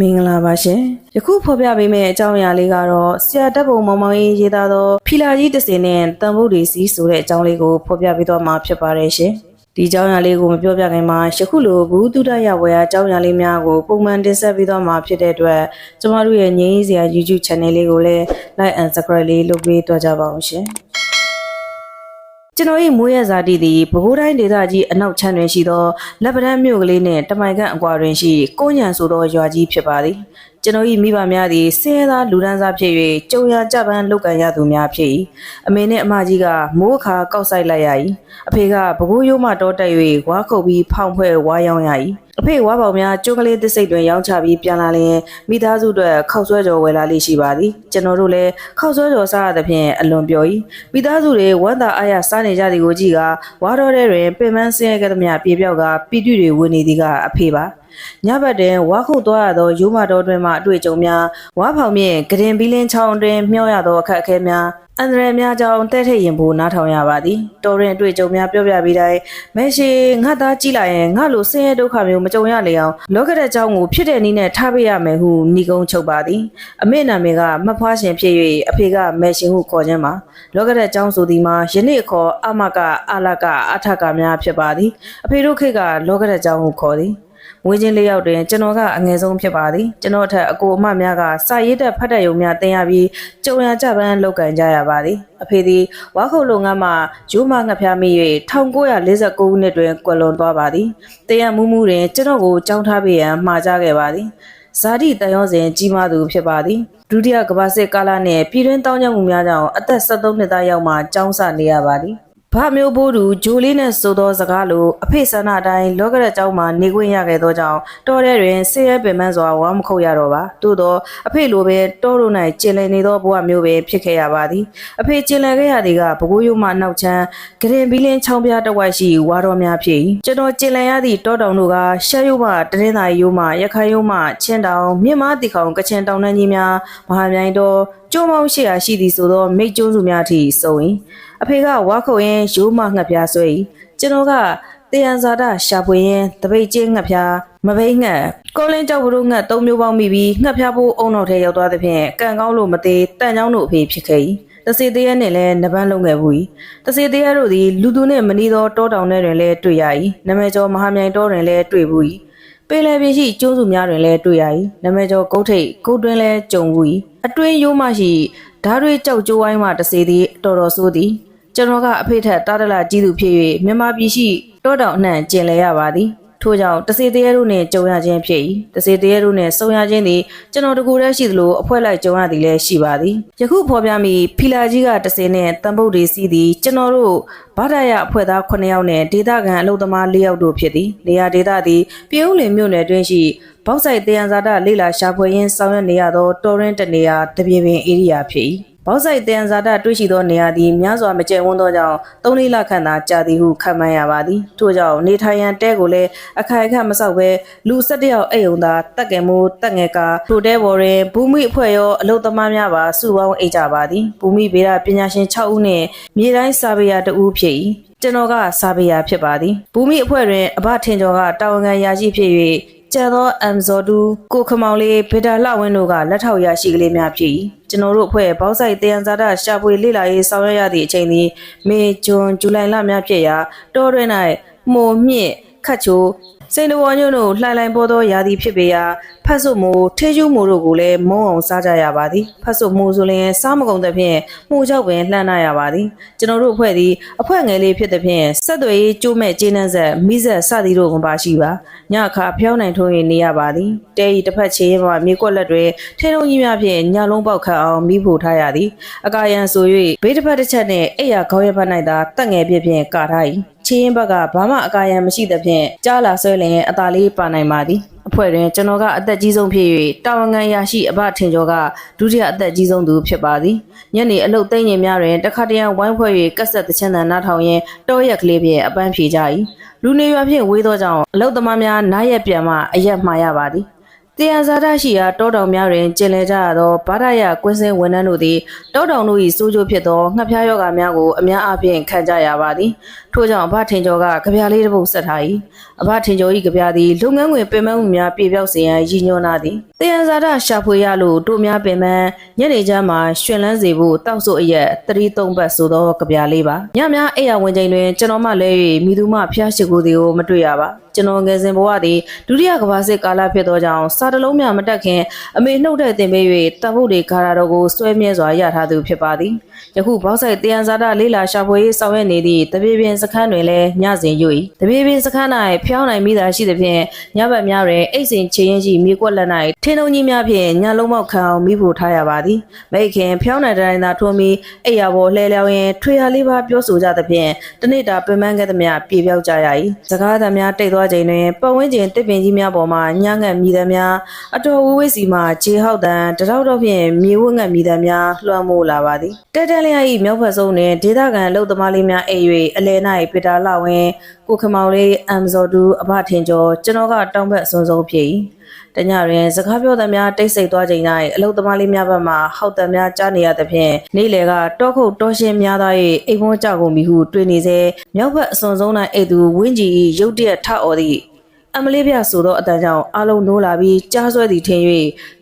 မင်္ဂလာပါရှင်ယခုဖော်ပြပေးမယ့်အကြောင်းအရာလေးကတော့ဆရာတပ်ပုံမောင်မောင်ရေးရေးသားသောဖီလာကြီးတစ်စင်နဲ့တန်ဖို့တွေစီဆိုတဲ့အကြောင်းလေးကိုဖော်ပြပေးတော့မှာဖြစ်ပါတယ်ရှင်ဒီအကြောင်းအရာလေးကိုမပြောပြခင်မှာယခုလိုဘူးတုဒရဝယ်အကြောင်းအရာလေးများကိုပုံမှန်တင်ဆက်ပေးတော့မှာဖြစ်တဲ့အတွက်ကျမတို့ရဲ့ငြိမ်းရေးစရာ YouTube channel လေးကိုလည်း like and subscribe လေးလုပ်ပေးတော့ကြပါအောင်ရှင် ကျွန်တော်၏မွေးရဇာတိသည်ပဲခူးတိုင်းဒေသကြီးအနောက်ချမ်းတွင်ရှိသောလက်ပံမြို့ကလေးနှင့်တမိုင်ခန့်အကွာတွင်ရှိကိုညံဆိုသောရွာကြီးဖြစ်ပါသည်ကျွန်တော်၏မိဘများသည်ဆင်းရဲသားလူဒန်းစားဖြစ်၍ကြုံရကြပန်းလုပ်ကန်ရသူများဖြစ်၏အမေနှင့်အမကြီးကမိုးအခါကောက်ဆိုင်လိုက်ရ၏အဖေကပဲခူးရိုးမှတောတက်၍ဝါခုတ်ပြီးဖောင်ဖွဲ့ဝါရောင်းရ၏အဖေဝါပေါင်များကျုံကလေးတစ်စိတ်တွင်ရောင်းချပြီးပြန်လာလျင်မိသားစုအတွက်ခောက်ဆွဲကြော်ဝယ်လာလေးရှိပါသည်ကျွန်တော်တို့လည်းခောက်ဆွဲကြော်စားရသဖြင့်အလွန်ပျော်၏မိသားစုတွေဝမ်းသာအားရစားနေကြသည်ကိုကြည့်ကဝါတော်တဲ့တွင်ပင်ပန်းဆင်းရဲကြသမျှပြေပြောက်ကပီတိတွေဝင်နေသည်ကအဖေပါညဘက်တွင်ဝါခုတ်သွားရသောရိုးမတော်တွင်မှအတွေ့အကြုံများဝါဖောင်မြင့်ဂရင်ဘီလင်းချောင်းတွင်မျောရသောအခက်အခဲများအန္တရာယ်များကြောင့်တဲ့ထိတ်ရင်ဖို့နားထောင်ရပါသည်တော်ရင်အတွေ့အကြုံများပြောပြပြီးတိုင်းမဲရှိငါသားကြည့်လိုက်ရင်ငါလိုဆင်းရဲဒုက္ခမျိုးမကြုံရလေအောင်လောကတဲ့เจ้าကိုဖြစ်တဲ့နည်းနဲ့ထားပေးရမယ်ဟုဏီကုံချုပ်ပါသည်အမေနာမည်ကမဖွားရှင်ဖြစ်၍အဖေကမဲရှင်ဟုခေါ်ခြင်းပါလောကတဲ့เจ้าဆိုသည်မှာယနေ့ခေါ်အမကအလကအထကများဖြစ်ပါသည်အဖေတို့ခေတ်ကလောကတဲ့เจ้าဟုခေါ်သည် မွေးချင်းလေးယောက်တွင်ကျွန်တော်ကအငယ်ဆုံးဖြစ်ပါသည်ကျွန်တော်ထက်အကိုအမများကစာရေးတက်ဖတ်တဲ့ယုံများတင်ရပြီးကြုံရကြပန်းလောက်ကန်ကြရပါသည်အဖေသည်ဝါခုတ်လုံငန်းမှရိုးမငှက်ဖျားမိ၍1949ခုနှစ်တွင်ကွယ်လွန်သွားပါသည်တရမူးမူးတွင်ကျွန်တော်ကိုကြောင်းထားပေးရန်မှာကြားခဲ့ပါသည်ဇာတိတန်ရောစဉ်ကြီးမားသူဖြစ်ပါသည်ဒုတိယကမ္ဘာစစ်ကာလနှင့်ပြည်တွင်းတောင်းကျမှုများကြောင့်အသက်73နှစ်သားရောက်မှကျောင်းဆနေရပါသည် ဘာမျိုးဘိုးသူဂျိုလေးနဲ့ဆိုသောစကားလိုအဖေဆန္ဒအတိုင်းလောကရက်ကျောင်းမှာနေခွင့်ရခဲ့သောကြောင့်တော်တဲ့တွင်ဆေးရဲပင်ပန်းစွာဝါမခုတ်ရတော့ပါသို့သောအဖေလိုပဲတောတို့၌ကျင်လည်နေသောဘဝမျိုးပဲဖြစ်ခဲ့ရပါသည်အဖေကျင်လည်ခဲ့ရသည်ကဘကိုးရိုးမှနောက်ချမ်းဂရင်ဘီလင်းချောင်းပြားတစ်ဝိုက်ရှိဝါတော်များဖြစ်၏ကျွန်တော်ကျင်လည်ရသည့်တောတောင်တို့ကရှမ်းရိုးမှတရင်းသာရီရိုးမှရခိုင်ရိုးမှချင်းတောင်မြင့်မားတီခေါင်ကချင်တောင်တန်းကြီးများမဟာမြိုင်တော်ကျုံမောင်းရှိရာရှိသည်ဆိုသောမိတ်ကျုံးစုများထိစုံ၏ အဖေကဝါခုတ်ရင်ရိုးမငှက်ပြားဆွဲ၏ကျွန်တော်ကတယံဇာတာရှာဖွေရင်တပိတ်ချင်းငှက်ပြားမပိတ်ငှက်ကောလင်းကြောက်ဘလို့ငှက်သုံးမျိုးပေါင်းမိပြီးငှက်ပြားဖို့အုံတော်ထဲရောက်သွားသဖြင့်ကံကောင်းလို့မသေးတန်ချောင်းတို့အဖေဖြစ်ခဲ့၏တစေတရက်နှင့်လည်းနပန်းလုံးခဲ့ဘူး၏တစေတရက်တို့သည်လူသူနှင့်မနီးသောတောတောင်ထဲတွင်လည်းတွေ့ရ၏နမဲကျော်မဟာမြိုင်တောတွင်လည်းတွေ့ဘူး၏ပင်လယ်ပြင်ရှိကျိုးစုများတွင်လည်းတွေ့ရ၏နမဲကျော်ကုတ်ထိတ်ကုတ်တွင်လည်းကြုံဘူး၏အတွင်းရိုးမရှိဓာတ်တွေကြောက်ကြိုးဝိုင်းမှတစေသည်တော်တော်ဆိုးသည် ကျွန်တော်ကအဖေထက်တားတလာကြီးသူဖြစ်၍မြန်မာပြည်ရှိတောတောင်အနှံ့ကျင်လည်ရပါသည်ထို့ကြောင့်တစေတရေတို့နှင့်ကြုံရခြင်းဖြစ်၏တစေတရေတို့နှင့်ဆုံရခြင်းသည်ကျွန်တော်တကူတည်းရှိသလိုအဖွဲလိုက်ကြုံရသည်လည်းရှိပါသည်ယခုဖော်ပြမီဖီလာကြီးကတစေနှင့်တန်ပုတ်တွေစီးသည်ကျွန်တော်တို့ဗဒရအဖွဲ့သား9ယောက်နှင့်ဒေသခံအလုပ်သမား4ယောက်တို့ဖြစ်သည်နေရာဒေသသည်ပြည်ဦးလင်မြို့နယ်တွင်ရှိဘောက်ဆိုင်တယံဇာတလေလာရှာဖွေရင်းဆောင်ရွက်နေရသောတော်ရင်းတနေရာတပြေပင်ဧရိယာဖြစ်၏ ဘောက်ဆိုင်တယံဇာတတွေ့ရှိသောနေရာသည်များစွာမကျယ်ဝန်းသောကြောင့်၃လေးလခန့်သာကြာသည်ဟုခန့်မှန်းရပါသည်ထို့ကြောင့်နေထိုင်ရန်တဲကိုလည်းအခိုင်အခန့်မဆောက်ဘဲလူ၁၁ယောက်အိမ်ုံသာတက်ငယ်မိုးတက်ငယ်ကာထိုတဲဘော်တွင်ဘူမိအဖွဲ့ရောအလုသမားများပါစုပေါင်းအိတ်ကြပါသည်ဘူမိဗေဒပညာရှင်6ဦးနှင့်မြေတိုင်းစာပေရာ2ဦးဖြစ်၏ကျွန်တော်ကစာပေရာဖြစ်ပါသည်ဘူမိအဖွဲ့တွင်အဘထင်ကျော်ကတာဝန်ခံရာရှိဖြစ်၍ ကျန်သောအမ်ဇော်ဒူကိုခမောင်လေးဗေဒါလှဝင်းတို့ကလက်ထောက်ရရှိကလေးများဖြစ်၏ကျွန်တော်တို့အဖွဲ့ဘောက်ဆိုင်တယံဇာတာရှာဖွေလေ့လာရေးဆောင်ရွက်ရသည့်အချိန်သည်မေဂျွန်ဇူလိုင်လများဖြစ်ရာတောတွင်၌မှုန်မြင့်ခတ်ချို စိန်တဝေါ်ညွန့်တို့လှိုင်လှိုင်ပေါ်သောယာသည်ဖြစ်ပေရာဖတ်ဆုမိုးထေးကျူးမိုးတို့ကိုလည်းမုံအောင်စားကြရပါသည်ဖတ်ဆုမိုးဆိုရင်စားမကုန်သဖြင့်မှုကြောက်ပင်လှမ်းနာရပါသည်ကျွန်တော်တို့အဖွဲ့သည်အဖွဲ့ငယ်လေးဖြစ်သဖြင့်ဆက်သွယ်ရေးကျိုးမဲ့ကျင်းနှံဆက်မိဆက်စသည်တို့မပါရှိပါညအခါဖျောင်းနိုင်ထုံး၍နေရပါသည်တဲဤတစ်ဖက်ချေးမှမြေကွက်လက်တွေထဲလုံးကြီးများဖြင့်ညလုံးပေါက်ခတ်အောင်မိဖို့ထားရသည်အကာယံဆို၍ဘေးတစ်ဖက်တစ်ချက်နှင့်အိယာခေါင်းရဖက်၌သာတက်ငယ်ပြည့်ဖြင့်ကာထား၏ ချင်းရင်ဘက်ကဘာမှအကာယံမရှိသဖြင့်ကြားလာဆွဲလျင်အသာလေးပါနိုင်ပါသည်အဖွဲ့တွင်ကျွန်တော်ကအသက်ကြီးဆုံးဖြစ်၍တာဝန်ခံရရှိအဘထင်ကျော်ကဒုတိယအသက်ကြီးဆုံးသူဖြစ်ပါသည်ညနေအလုတ်သိမ့်ရင်များတွင်တခါတရံဝိုင်းဖွဲ့၍ကက်ဆက်တချမ်းတန်နားထောင်ရင်းတောရက်ကလေးဖြင့်အပန်းဖြေကြ၏လူနေရွာဖြင့်ဝေးသောကြောင့်အလုတ်သမားများနားရက်ပြန်မှအရက်မှားရပါသည် တရားဇာတရှိရာတောတောင်များတွင်ကျင်လည်ကြရသောဗာဒရကွင်းစင်းဝန်ထမ်းတို့သည်တောတောင်တို့၏စိုးကျိုးဖြစ်သောငှက်ဖျားယောဂများကိုအများအားဖြင့်ခံကြရပါသည်ထို့ကြောင့်အဘထင်ကျော်ကကြပြားလေးတစ်ပုဒ်ဆက်ထား၏အဘထင်ကျော်၏ကြပြားသည်လုပ်ငန်းဝင်ပင်ပန်းမှုများပြေပြောက်စေရန်ရည်ညွှန်းလာသည်တ တယံဇာတရှာဖွေရလို့တို့များပင်မညနေချမ်းမှာရှင်လန်းစေဖို့တောက်ဆိုအရက်သတိသုံးပတ်ဆိုတော့ကြပြလေးပါညများအိယာဝင်ချိန်တွင်ကျွန်တော်မှလဲ၍မိသူမဖျားရှိကိုယ်တွေကိုမတွေ့ရပါကျွန်တော်ငယ်စဉ်ဘဝသည်ဒုတိယကမ္ဘာစစ်ကာလဖြစ်သောကြောင့်စာတလုံးများမတက်ခင်အမေနှုတ်တဲ့တင်ပေး၍တပ်ဖို့တွေခါရတော်ကိုစွဲမြဲစွာရထားသူဖြစ်ပါသည်ယခုဘောက်ဆိုင်တယံဇာတလေးလာရှာဖွေရေးဆောင်ရွက်နေသည့်တပြေပင်စခန်းတွင်လည်းညစဉ်ရွ၏တပြေပင်စခန်း၌ဖျောင်းနိုင်မိတာရှိသဖြင့်ညဘက်များတွင်အိတ်စင်ချေရင်ရှိမြေကွက်လက်၌ထင်းလုံးကြီးများဖြင့်ညလုံးမောက်ခံအောင်မိဖို့ထားရပါသည်မိခင်ဖျောင်းနိုင်တဲ့တိုင်းသာထိုးပြီးအိယာပေါ်လှဲလျောင်းရင်ထွေရလေးပါပြောဆိုကြသဖြင့်တနေ့တာပင်ပန်းခဲ့သမျှပြေပြောက်ကြရ၏စကားသမျှတိတ်သွားချိန်တွင်ပတ်ဝန်းကျင်တစ်ပင်ကြီးများပေါ်မှညငတ်မိသမျှအတော်ဝဝိစီမှခြေဟောက်တန်တရောက်တော့ဖြင့်မြေဝငတ်မိသမျှလွှမ်းမိုးလာပါသည်တက်တက်လျာ၏မြောက်ဘက်ဆုံးတွင်ဒေသခံအလုတ်သမားလေးများအိပ်၍အလဲ၌ပီတာလာဝင်ကိုခမောင်လေးအမ်ဇော်တူအဘထင်ကျော်ကျွန်တော်ကတောင်းဘက်အစွန်းဆုံးဖြစ်၏တညတွင်စကားပြောသမျှတိတ်ဆိတ်သွားချိန်၌အလုတ်သမားလေးများဘက်မှဟောက်တံများကြားနေရသဖြင့်နေ့လေကတောခုတ်တောရှင်းများသား၍အိမ်ဝန်းကြောက်ကုန်ပြီဟုတွေးနေစေမြောက်ဘက်အစွန်းဆုံး၌အိတ်သူဝင်းကြီး၏ရုတ်တရက်ထအော်သည့် အမလေးပြဆိုတော့အတန်ကြောင့်အလုံးနိုးလာပြီးကြားဆွဲသည်ထင်၍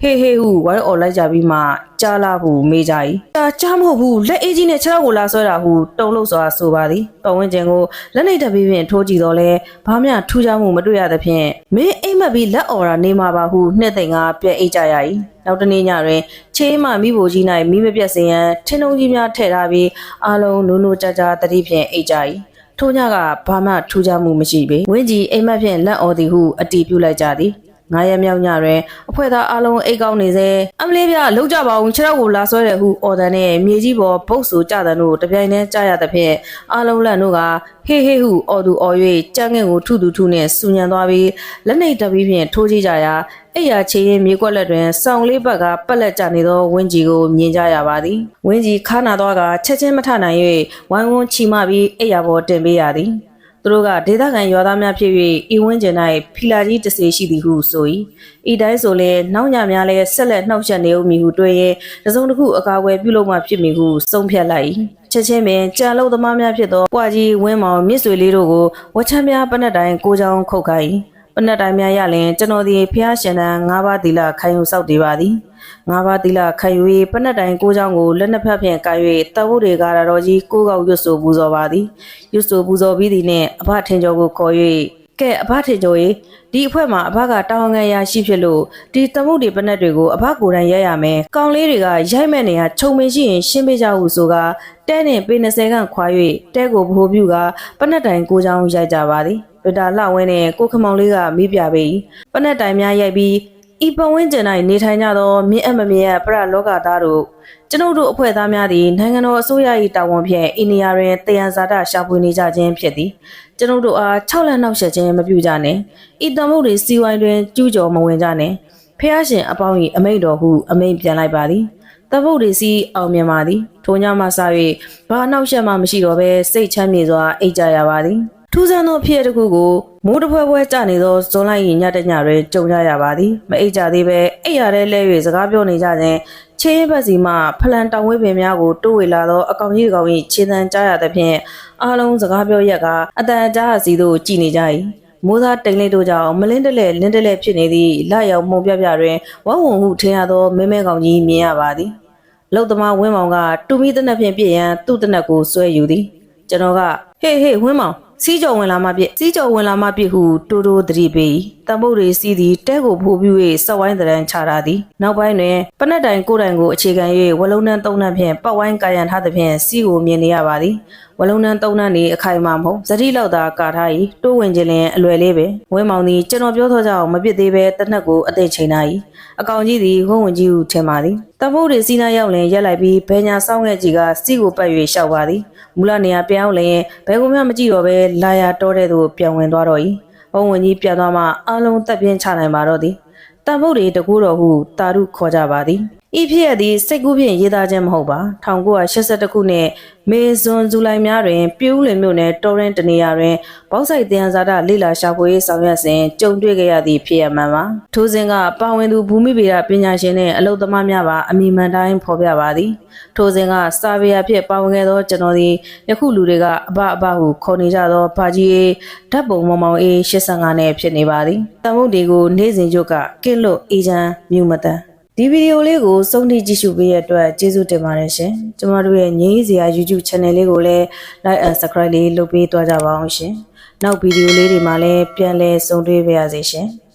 ဟေးဟေးဟုဝိုင်းអော်လိုက်ကြပြီးမှကြားလာဘူးမေးကြ၏။ဒါကြားမဟုတ်ဘူးလက်အေးကြီးနဲ့ခြေထောက်ကိုလာဆွဲတာဟုတုံလို့စွာဆိုပါသည်။ပဝင်းကျင်ကိုလက်နေတက်ပြီးဖြင့်ထိုးကြည့်တော့လဲဘာမှထူးခြားမှုမတွေ့ရသဖြင့်မင်းအိမ်မက်ပြီးလက်អော်တာနေမှာပါဟုနှစ်သိမ့်ကပြဲအိတ်ကြရ၏။နောက်တနေ့ညတွင်ချေးမှမိဖို့ကြီး၌မိမပြက်စင်ရန်ထင်းလုံးကြီးများထည့်ထားပြီးအလုံးနိုးနိုးကြကြတတိဖြင့်အိတ်ကြ၏။ ထို့ညကဘာမှထူးခြားမှုမရှိပေဝင်းကြီးအိမ်မက်ဖြင့်လက်အော်သည်ဟုအတီးပြုလိုက်ကြသည် ငါးရက်မြောက်ညတွင်အဖွဲ့သားအလုံးအိတ်ကောင်းနေစေအမလေးပြလောက်ကြပါအောင်ခြေထောက်ကိုလာဆွဲတယ်ဟုအော်တန်နဲ့မြေကြီးပေါ်ပုတ်ဆူကြတဲ့တို့တပြိုင်တည်းကြားရသဖြင့်အလုံးလန့်တို့ကဟေးဟေးဟုအော်သူအော်၍ကြမ်းငင်ကိုထုသူထုနှင့်စူညံသွားပြီးလက်နှိပ်တပ်ပြီးဖြင့်ထိုးကြည့်ကြရာအဲ့ရချေရင်မြေကွက်လက်တွင်စောင်လေးဘက်ကပက်လက်ကျနေသောဝင်းကြီးကိုမြင်ကြရပါသည်ဝင်းကြီးခါနာသွားကချက်ချင်းမထနိုင်၍ဝိုင်းဝန်းချီမပြီးအဲ့ရပေါ်တင်ပေးရသည်သူ တို့ကဒေသခံရွာသားများဖြစ်၍ဤဝင်းကျင်၌ဖီလာကြီးတစ်စေရှိသည်ဟုဆို၏ဤတိုင်းဆိုလဲနောက်ညများလဲဆက်လက်နှောက်ယှက်နေဦးမည်ဟုတွေးရင်တစ်စုံတစ်ခုအကာအကွယ်ပြုလုပ်မှဖြစ်မည်ဟုဆုံးဖြတ်လိုက်၏ချက်ချင်းပင်ကြံလုံးသမားများဖြစ်သောပွာကြီးဝင်းမောင်မြစ်ဆွေလေးတို့ကိုဝချမ်းများပနက်တိုင်းကိုချောင်းခုတ်ခိုင်း ပနတ်တိုင်းများရလင်ကျွန်တော်ဒီဖျားရှင်တန်၅ပါးသီလခံယူစောက်တည်ပါသည်၅ပါးသီလခံယူ၍ပနတ်တိုင်းကိုးချောင်းကိုလက်နှစ်ဖက်ဖြင့်ကာ၍တဝုတွေကာရတော်ကြီးကိုးကောက်ရွတ်ဆိုပူဇော်ပါသည်ရွတ်ဆိုပူဇော်ပြီးသည်နှင့်အဘထင်ကျော်ကိုခေါ်၍ကဲအဘထင်ကျော်၏ဒီအဖွဲ့မှာအဘကတာဝန်ခံရရှိဖြစ်လို့ဒီသမုတ်တွေပနတ်တွေကိုအဘကိုယ်တိုင်ရိုက်ရမယ်။ကောင်လေးတွေကရိုက်မဲ့နေရခြုံမင်းရှိရင်ရှင်းပေးကြဟုဆိုကတဲနဲ့ပေ20ခန့်ခွာ၍တဲကိုဗဟိုပြုကပနတ်တိုင်ကိုးချောင်းရိုက်ကြပါသည် ဗတာလှဝင်းနဲ့ကိုခမောင်လေးကမိပြပေ၏ပနက်တိုင်များရိုက်ပြီးဤပဝင်းကျင်၌နေထိုင်ကြသောမြင့်အပ်မမြင့်အပ်ပရလောကသားတို့ကျွန်ုပ်တို့အဖွဲ့သားများသည်နိုင်ငံတော်အစိုးရ၏တာဝန်ဖြင့်အိန္ဒိယတွင်တယံဇာတရှာဖွေနေကြခြင်းဖြစ်သည်ကျွန်ုပ်တို့အား၆လက်နှောက်ယှက်ခြင်းမပြုကြနှင့်ဤတမုတ်တွေစီဝိုင်းတွင်ကျူးကျော်မဝင်ကြနှင့်ဖះရှင်အပေါင်း၏အမိန့်တော်ဟုအမိန့်ပြန်လိုက်ပါသည်တပုတ်တွေစီအောင်မြင်ပါသည်ထိုညမှစ၍ဘာနှောက်ယှက်မှမရှိတော့ဘဲစိတ်ချမ်းမြေစွာအိတ်ကြရပါသည် ထူးဆန်းသောဖြစ်တစ်ခုကိုမိုးတစ်ဖွဲဖွဲကျနေသောဇွန်လိုက်ရင်ညတညတွင်ကြုံကြရပါသည်မအိတ်ကြသေးပဲအိတ်ရတဲ့လဲ၍စကားပြောနေကြခြင်းချင်းဘက်စီမှဖလန်တောင်ဝဲပင်များကိုတိုးဝေလာသောအကောင်ကြီးကောင်၏ခြေတံကြားရသဖြင့်အားလုံးစကားပြောရက်ကအတန်ကြားစီသို့ကြည်နေကြ၏မိုးသားတိမ်လေးတို့ကြောင့်မလင်းတလဲလင်းတလဲဖြစ်နေသည့်လာရောက်မှုံပြပြတွင်ဝဝုံဟုထင်ရသောမဲမဲကောင်ကြီးမြင်ရပါသည်လုတ်သမားဝင်းမောင်ကတူမီတနက်ဖြင့်ပြည့်ရန်သူ့တနက်ကိုဆွဲယူသည်ကျွန်တော်ကဟေးဟေးဝင်းမောင် စီးကြော်ဝင်လာမှပြည့်စီးကြော်ဝင်လာမှပြည့်ဟုတိုးတိုးသတိပေးတံပုတ်တွေစီးသည်တဲကိုဖိုးပြူ၍စက်ဝိုင်းတရန်ချတာသည်နောက်ပိုင်းတွင်ပနက်တိုင်ကိုယ်တိုင်ကိုအခြေခံ၍ဝလုံးနှန်းသုံးနှန်းဖြင့်ပတ်ဝိုင်းကာယံထားသဖြင့်စီးကိုမြင်နေရပါသည် ဝလုံးနှန်းသုံးနှန်းနေအခိုင်အမာမဟုတ်ဇတိလောက်သာကာထား၏တိုးဝင်ခြင်းလင်အလွယ်လေးပဲဝင်းမောင်သည်ကျွန်တော်ပြောသောကြောင့်မပြစ်သေးပဲတနက်ကိုအသိချိန်နာ၏အကောင်ကြီးသည်ဝုံဝင်ကြီးဟုထင်ပါသည်တံပုတ်တွေစီးနာရောက်လင်ရက်လိုက်ပြီးဘဲညာဆောင်းခဲ့ကြီးကစီကိုပတ်၍ရှောက်ပါသည်မူလနေရာပြောင်းလင်ဘဲကုန်းမှမကြည့်တော့ပဲလာယာတောတဲ့သို့ပြောင်းဝင်သွားတော့၏ဝုံဝင်ကြီးပြန်သွားမှအလုံးတက်ပြင်းချနိုင်ပါတော့သည်တံပုတ်တွေတကူတော်ဟုတာရုခေါ်ကြပါသည် ဤဖြစ်ရသည့်စိတ်ကူးဖြင့်ရေးသားခြင်းမဟုတ်ပါ1982ခုနှစ်မေဇွန်ဇူလိုင်များတွင်ပြူးလင်မြို့နယ်တော်ရင်တနေရာတွင်ပေါက်ဆိုင်တယံဇာတလိလာရှာဖွေရေးဆောင်ရွက်စဉ်ကြုံတွေ့ခဲ့ရသည့်ဖြစ်ရမှန်ပါထိုစဉ်ကပါဝင်သူဘူမိဗေဒပညာရှင်နှင့်အလုသမားများပါအမိမှန်တိုင်းဖော်ပြပါသည်ထိုစဉ်ကစာပေအဖြစ်ပါဝင်ခဲ့သောကျွန်တော်သည်ယခုလူတွေကအဘအဘဟုခေါ်နေကြသောဘာကြီးအေးဓာတ်ပုံမောင်မောင်အေး85နဲ့ဖြစ်နေပါသည်တမုတ်တွေကိုနေ့စဉ်ရုပ်ကကင်းလွတ်အေးချမ်းမြူမတန် ဒီဗီဒီယိုလေးကိုစုံထိကြည့်ရှုပေးရတဲ့အတွက်ကျေးဇူးတင်ပါတယ်ရှင်။ကျမတို့ရဲ့ငြိမ်းစရာ YouTube Channel လေးကိုလည်း Like and Subscribe လေးလုပ်ပေးသွားကြပါအောင်ရှင်။နောက်ဗီဒီယိုလေးတွေမှာလည်းပြန်လည်ဆုံတွေ့ပါရစေရှင်။